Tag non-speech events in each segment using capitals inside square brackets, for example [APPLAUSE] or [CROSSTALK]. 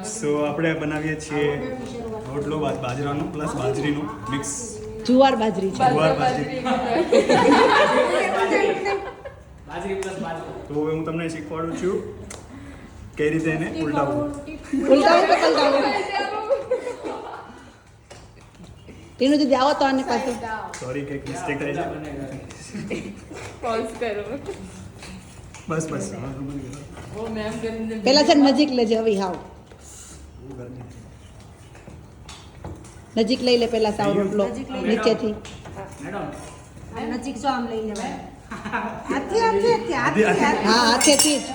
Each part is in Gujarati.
સો આપણે બનાવીએ છીએ રોટલો બાદ બાજરાનો પ્લસ બાજરીનું મિક્સ જુવાર બાજરી છે. જુવાર બાજરી. બાજરી પ્લસ બાજરી. તો હવે હું તમને શીખવાડું છું કઈ રીતે એને ઉલટાવવું ઉલટાવું કે પલટાવું? તેનું જે આવો તો આને પાસે સોરી કંઈક મિસ્ટેક થઈ છે પોઝ કરો. બસ બસ. પેલા છે નજીક લેજે હવે હાવ. નજીક લઈ લે પેલા સાવ રોટલો નીચેથી. નજીક જો આમ લઈ લેવાય. હા હાથેથી જ.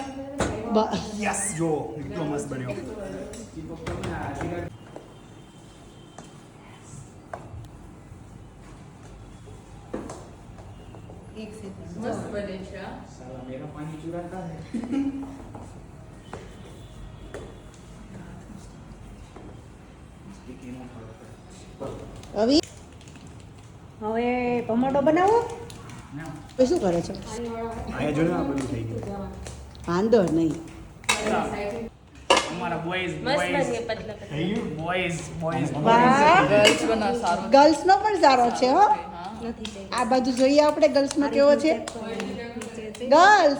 યસ જો મસ્ત બન્યો. એક સેકન્ડ મસ્ત બને છે સાલા મેરા પાણી ચુરાતા હે. હવે? હવે ભમરડો બનાવો? ના શું કરે છે? અહીંયા જો આ બધું થઈ ગયું. વાંધો નહીં. અમારા બોયઝ બોયઝ બને પતલા પતલા. થઈ ગયું? બોયઝ બોયઝ વાહ. ગર્લ્સ ગર્લ્સનો પણ સારો છે હો. નથી આ બાજુ જોઈએ આપણે ગર્લ્સમાં કેવો છે? ગર્લ્સ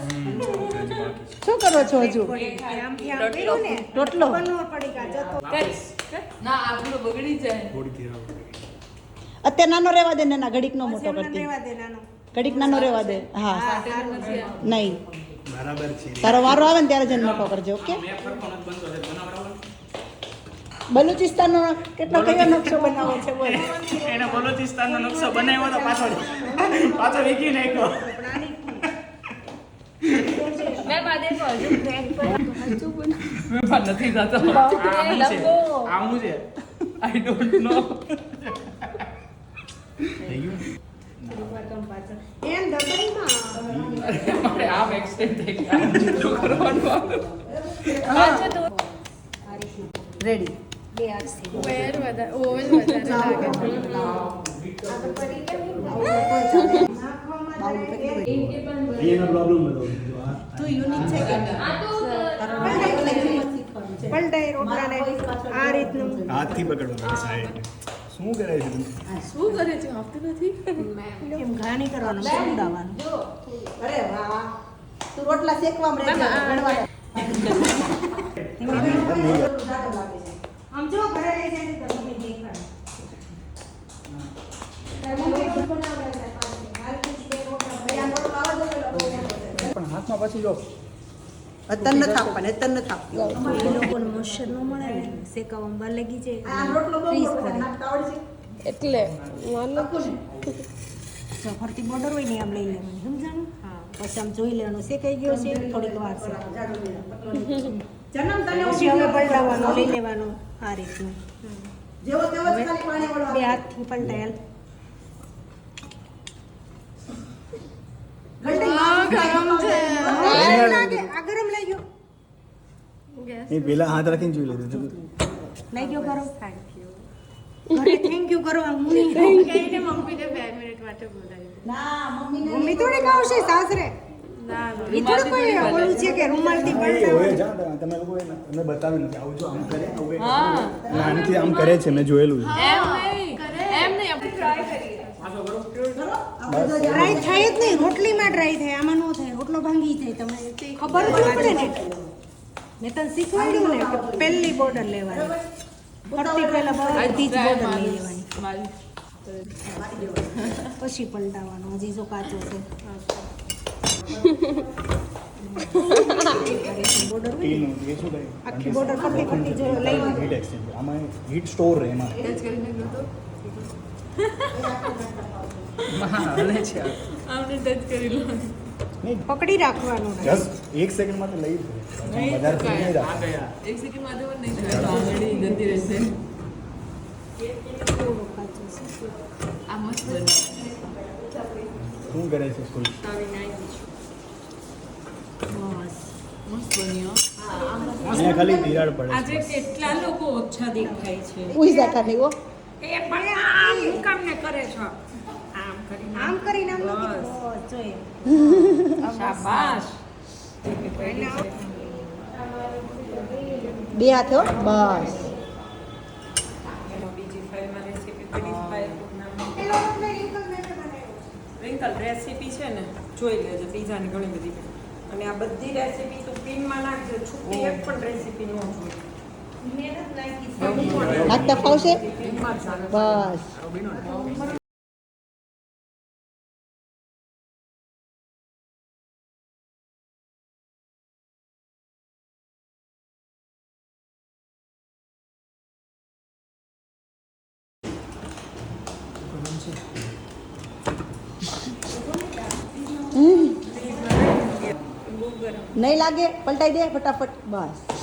કરો છો હજુ? ને ના અત્યારે નાનો રહેવા દે ને ના ઘડીક નો મોટો કરતી. રહેવા દે નાનો. ઘડીક નાનો રહેવા દે. હા નહીં. બરાબર છે. તારો વારો આવે ને ત્યારે જ મોટો કરજો ઓકે? બલુચિસ્તાન નો. કેટલો કયો નકશો બનાવો છે બોલ. એને બલોચિસ્તાનનો નકશો બનાવ્યો તો પાછો પાછો વીકી નાખ્યો. [LAUGHS] મેમ આ દેખો હજુ crack પર હજુ પણ મેં નથી થતો આ હું છે. આ છે. આઈ ડોન્ટ નો એમ દબાઈમાં આમ એક્સટેન્ડ થઈ ગયા જેટલું કરવાનું આવે. તો. રેડી બે હાથથી વેર વધારે ઓવર વધારે લાગે. અહીંયાનો પ્રોબ્લેમ હતો. આ યુનિક છે. કે પલટાઈ રોટલાને આ રીતનું. હાથથી શું કરે છે તમે? શું કરે છે? આપતું નથી? એમ ઘાણી કરવાનું ઉડાવવાનું અરે વાહ. તું રોટલા શેકવામાં રહેજે ગણવા આમ જો ઘરે લઈ જાય તો મમ્મી દેખાડે પણ હાથમાં પછી જો. ન લોકોને મળે ને શેકાવામાં લાગી જાય એટલે જો ફરતી બોર્ડર હોય ને આમ લઈ લેવાનું સમજાણું? હા. પછી આમ જોઈ લેવાનું શેકાઈ ગયો છે? થોડીક વાર છે. પછી હવે પલટાવવાનું લઈ લેવાનું આ રીતનું. જેવો તેવો જ ખાલી પાણી બે હાથથી પલટાયેલ ગરમ છે આ લાગે આ ગરમ લઈ ગયો એ પેલા હાથ રાખીને જોઈ લીધું થેન્ક યુ કરો હું મમ્મીને બે મિનિટ માટે બોલાવી ના મમ્મીને મમ્મી થોડી ખાવશે સાસરે ના એ થોડું કોઈ ઓલું છે કે રૂમાલથી પલટાવવાનું જા તમે લોકો એને અમે બતાવ્યું નથી આવું જો આમ કરે છે મેં જોયેલું છે એમ નહીં એમ નહીં આપણે ટ્રાય કરીએ પાછો કરો ડ્રાય થાય જ નહીં રોટલીમાં ડ્રાય થાય આમાં ન થાય રોટલો ભાંગી જાય તમે ખબર પડે ને મેં તને શીખવાડ્યું ને કે પહેલી બોર્ડર લેવાની. ફરતી પહેલા બધી જ બોર્ડર લઈ લેવાની. પછી પલટાવાનો હજી જો કાચો છે. આખી બોર્ડર ફરતી ફરતી જો લઈ લે હીટ એક્સચેન્જ આમાં હીટ સ્ટોર રહે એમાં. ટચ કરી લો પકડી રાખવાનું જસ્ટ એક સેકન્ડ માટે લઈ વધારે ફરી નહીં આ એક સેકન્ડ માટે પણ નહીં જતી રહેશે કેવો કાચો છે. આ મસ્ત શું કરે છે સ્કૂલ બસ મસ્ત બન્યો અહીંયા ખાલી તિરાડ પડે આજે કેટલા લોકો ઓછા દેખાય છે. ઉઈ જતા નહીં હો. એ પણ આમ કામ ને કરે છો. કરીને આમ કરીને આમ નથી બસ. જોઈએ શાબાશ. બે હાથે હો. બસ. બીજી ફાઇલમાં રેસીપી રિંકલ છે. ને જોઈ લેજો બીજાની ઘણી બધી અને આ બધી રેસીપી તો પિનમાં નાખજો છૂટી એક પણ રેસીપી ન જોઈએ નાખતા ફાવશે. બસ. નહીં લાગે? પલટાઈ દે ફટાફટ. બસ.